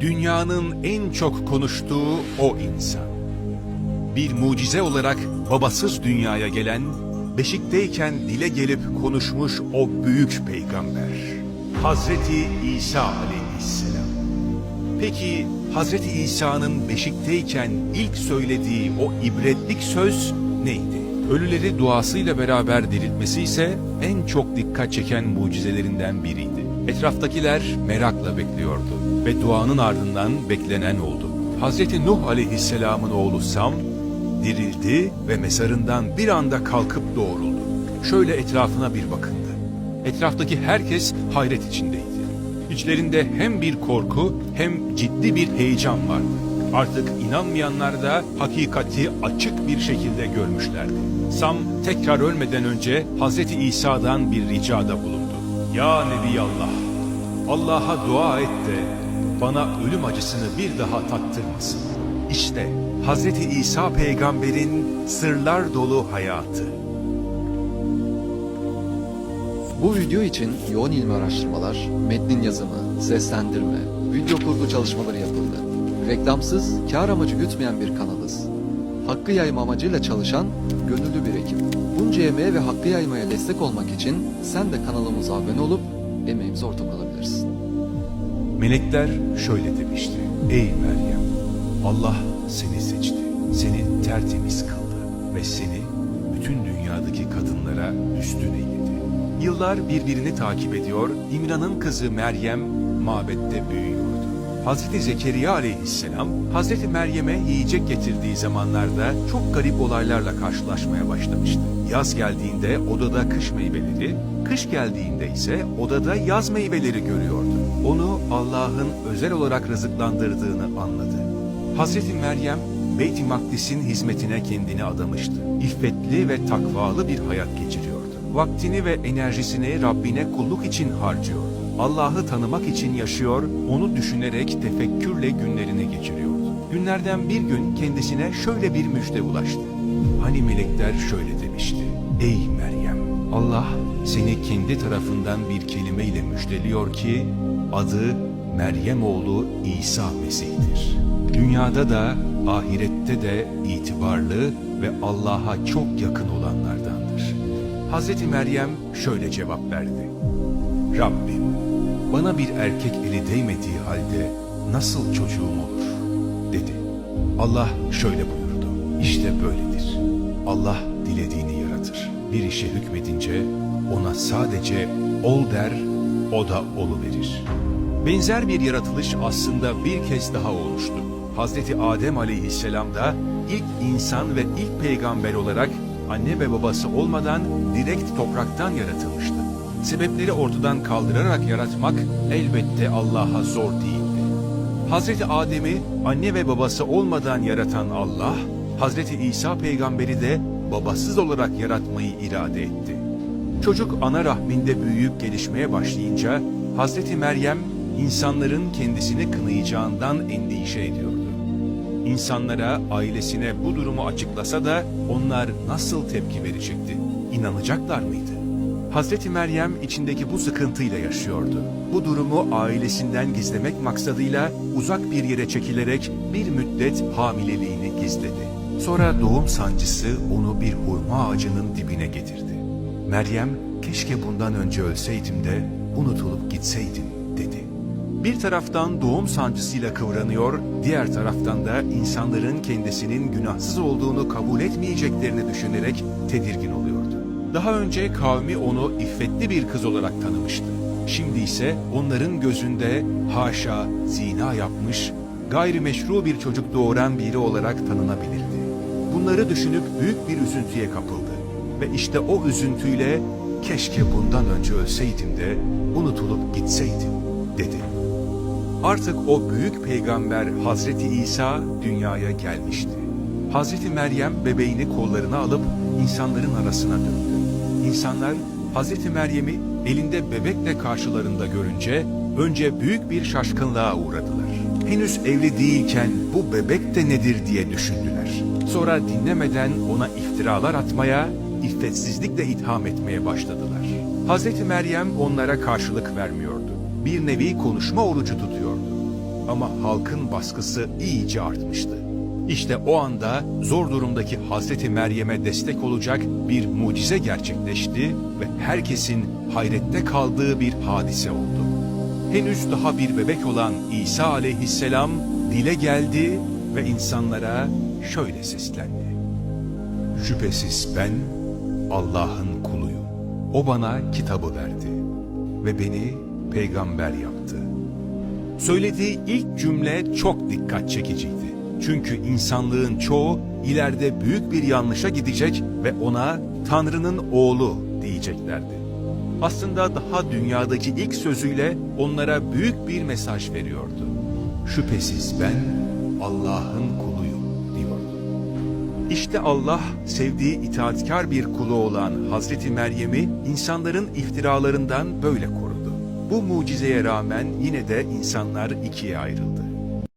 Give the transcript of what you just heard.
Dünyanın en çok konuştuğu o insan. Bir mucize olarak babasız dünyaya gelen, beşikteyken dile gelip konuşmuş o büyük peygamber. Hazreti İsa aleyhisselam. Peki Hazreti İsa'nın beşikteyken ilk söylediği o ibretlik söz neydi? Ölüleri duasıyla beraber diriltmesi ise en çok dikkat çeken mucizelerinden biriydi. Etraftakiler merakla bekliyordu ve duanın ardından beklenen oldu. Hazreti Nuh aleyhisselamın oğlu Sam dirildi ve mezarından bir anda kalkıp doğruldu. Şöyle etrafına bir bakındı. Etraftaki herkes hayret içindeydi. İçlerinde hem bir korku hem ciddi bir heyecan vardı. Artık inanmayanlar da hakikati açık bir şekilde görmüşlerdi. Sam tekrar ölmeden önce Hazreti İsa'dan bir ricada bulundu. Ya Nebiyallah, Allah'a dua et de bana ölüm acısını bir daha tattırmasın. İşte Hazreti İsa peygamberin sırlar dolu hayatı. Bu video için yoğun ilmi araştırmalar, metnin yazımı, seslendirme, video kurgu çalışmaları yapıldı. Reklamsız, kar amacı gütmeyen bir kanalız. Hakkı yayma amacıyla çalışan gönüllü bir ekip. Bunca emeğe ve hakkı yaymaya destek olmak için sen de kanalımıza abone olup emeğimize ortak olabilirsin. Melekler şöyle demişti. Ey Meryem, Allah seni seçti. Seni tertemiz kıldı ve seni bütün dünyadaki kadınlara üstün eğildi. Yıllar birbirini takip ediyor, İmran'ın kızı Meryem mabette büyüyordu. Hazreti Zekeriya aleyhisselam, Hazreti Meryem'e yiyecek getirdiği zamanlarda çok garip olaylarla karşılaşmaya başlamıştı. Yaz geldiğinde odada kış meyveleri, kış geldiğinde ise odada yaz meyveleri görüyordu. Onu Allah'ın özel olarak rızıklandırdığını anladı. Hazreti Meryem Beyt-i Makdis'in hizmetine kendini adamıştı. İffetli ve takvalı bir hayat geçiriyordu. Vaktini ve enerjisini Rabbine kulluk için harcıyordu. Allah'ı tanımak için yaşıyor, onu düşünerek tefekkürle günlerini geçiriyordu. Günlerden bir gün kendisine şöyle bir müjde ulaştı. Hani melekler şöyle demişti. Ey Meryem! Allah seni kendi tarafından bir kelimeyle müjdeliyor ki adı Meryem oğlu İsa Mesih'tir. Dünyada da ahirette de itibarlı ve Allah'a çok yakın olanlardandır. Hazreti Meryem şöyle cevap verdi. Rabbim bana bir erkek eli değmediği halde nasıl çocuğum olur dedi. Allah şöyle buyurdu. İşte böyledir. Allah dilediğini yaratır. Bir işe hükmedince ona sadece ol der, o da oluverir. Benzer bir yaratılış aslında bir kez daha olmuştu. Hazreti Adem aleyhisselam da ilk insan ve ilk peygamber olarak anne ve babası olmadan direkt topraktan yaratılmıştı. Sebepleri ortadan kaldırarak yaratmak elbette Allah'a zor değildi. Hazreti Adem'i anne ve babası olmadan yaratan Allah, Hazreti İsa peygamberi de babasız olarak yaratmayı irade etti. Çocuk ana rahminde büyüyüp gelişmeye başlayınca Hazreti Meryem insanların kendisini kınayacağından endişe ediyordu. İnsanlara, ailesine bu durumu açıklasa da onlar nasıl tepki verecekti? İnanacaklar mıydı? Hazreti Meryem içindeki bu sıkıntıyla yaşıyordu. Bu durumu ailesinden gizlemek maksadıyla uzak bir yere çekilerek bir müddet hamileliğini gizledi. Sonra doğum sancısı onu bir hurma ağacının dibine getirdi. Meryem, keşke bundan önce ölseydim de unutulup gitseydim. Bir taraftan doğum sancısıyla kıvranıyor, diğer taraftan da insanların kendisinin günahsız olduğunu kabul etmeyeceklerini düşünerek tedirgin oluyordu. Daha önce kavmi onu iffetli bir kız olarak tanımıştı. Şimdi ise onların gözünde haşa zina yapmış, gayrimeşru bir çocuk doğuran biri olarak tanınabilirdi. Bunları düşünüp büyük bir üzüntüye kapıldı. Ve işte o üzüntüyle keşke bundan önce ölseydim de unutulup gitseydim dedi. Artık o büyük peygamber Hazreti İsa dünyaya gelmişti. Hazreti Meryem bebeğini kollarına alıp insanların arasına döndü. İnsanlar Hazreti Meryem'i elinde bebekle karşılarında görünce önce büyük bir şaşkınlığa uğradılar. Henüz evli değilken bu bebek de nedir diye düşündüler. Sonra dinlemeden ona iftiralar atmaya, iffetsizlikle itham etmeye başladılar. Hazreti Meryem onlara karşılık vermiyordu. Bir nevi konuşma orucu tutuyordu. ama halkın baskısı iyice artmıştı. İşte o anda zor durumdaki Hazreti Meryem'e destek olacak bir mucize gerçekleşti ve herkesin hayrette kaldığı bir hadise oldu. Henüz daha bir bebek olan İsa aleyhisselam dile geldi ve insanlara şöyle seslendi. Şüphesiz ben Allah'ın kuluyum. O bana kitabı verdi ve beni peygamber yaptı. Söylediği ilk cümle çok dikkat çekiciydi. Çünkü insanlığın çoğu ileride büyük bir yanlışa gidecek ve ona Tanrı'nın oğlu diyeceklerdi. Aslında daha dünyadaki ilk sözüyle onlara büyük bir mesaj veriyordu. Şüphesiz ben Allah'ın kuluyum diyordu. İşte Allah sevdiği itaatkar bir kulu olan Hazreti Meryem'i insanların iftiralarından böyle korudu. Bu mucizeye rağmen yine de insanlar ikiye ayrıldı.